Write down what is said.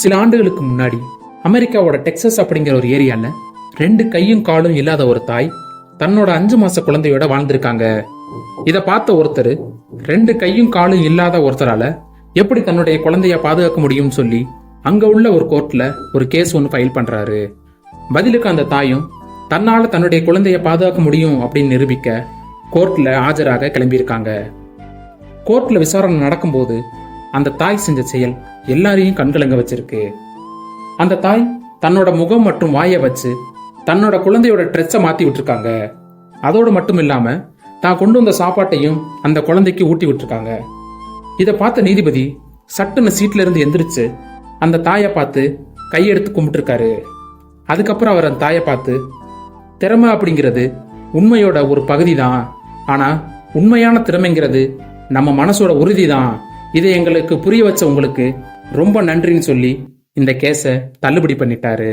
சில ஆண்டுகளுக்கு முன்னாடி அமெரிக்காவோட டெக்சஸ் அப்படிங்கிற ஒரு ஏரியால ரெண்டு கையும் காலும் இல்லாத ஒரு தாய் தன்னோட அஞ்சு மாச குழந்தையோட வாழ்ந்திருக்காங்க. இதை பார்த்த ஒருத்தர் ரெண்டு கையும் காலும் இல்லாத ஒருத்தரால எப்படி தன்னுடைய குழந்தைய பாதுகாக்க முடியும்னு சொல்லி அங்க உள்ள ஒரு கோர்ட்ல ஒரு கேஸ் ஒன்று ஃபைல் பண்றாரு. பதிலுக்கு அந்த தாயும் தன்னால தன்னுடைய குழந்தைய பாதுகாக்க முடியும் அப்படின்னு நிரூபிக்க கோர்ட்ல ஆஜராக கிளம்பியிருக்காங்க. கோர்ட்ல விசாரணை நடக்கும்போது அந்த தாய் செஞ்ச செயல் எல்லாரையும் கண்கலங்க வச்சிருக்கு. அந்த தாய் தன்னோட முகம் மற்றும் வாயை வச்சு தன்னோட குழந்தையோட ட்ரெஸ்ஸை மாத்தி விட்டுருக்காங்க. அதோடு மட்டும் இல்லாம தான் கொண்டு வந்த சாப்பாட்டையும் அந்த குழந்தைக்கு ஊட்டி விட்டுருக்காங்க. இதை பார்த்த நீதிபதி சட்டுன்னு சீட்ல இருந்து எந்திரிச்சு அந்த தாயை பார்த்து கையெடுத்து கும்பிட்டுருக்காரு. அதுக்கப்புறம் அவர் அந்த தாயை பார்த்து திறமை அப்படிங்கிறது உண்மையோட ஒரு பகுதி தான் ஆனா உண்மையான திறமைங்கிறது நம்ம மனசோட உறுதி தான் இதை எங்களுக்கு புரிய வச்ச உங்களுக்கு ரொம்ப நன்றின்னு சொல்லி இந்த கேஸை தள்ளுபடி பண்ணிட்டாரு.